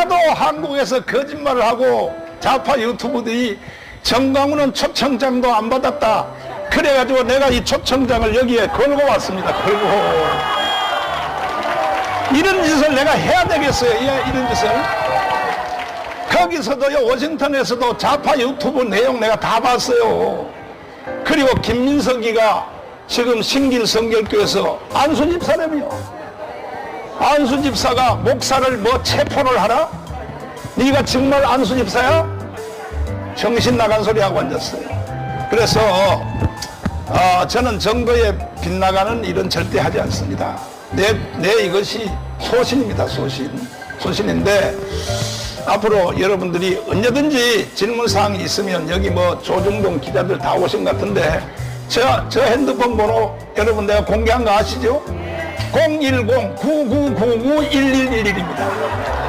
하도 한국에서 거짓말을 하고 좌파 유튜브들이 정강훈은 초청장도 안 받았다. 그래가지고 내가 이 초청장을 여기에 걸고 왔습니다. 걸고. 이런 짓을 내가 해야 되겠어요. 예, 이런 짓을. 거기서도요, 워싱턴에서도 좌파 유튜브 내용 내가 다 봤어요. 그리고 김민석이가 지금 신길 성결교에서 안수 집사라며. 안수 집사가 목사를 뭐 체포를 하라? 네가 정말 안수 집사야? 정신 나간 소리 하고 앉았어요. 그래서 어, 저는 정도에 빗나가는 일은 절대 하지 않습니다. 내, 내 이것이 소신입니다. 소신. 소신인데 앞으로 여러분들이 언제든지 질문사항이 있으면 여기 뭐 조중동 기자들 다 오신 것 같은데 저, 저 핸드폰 번호 여러분 내가 공개한 거 아시죠? 010-9999-1111입니다.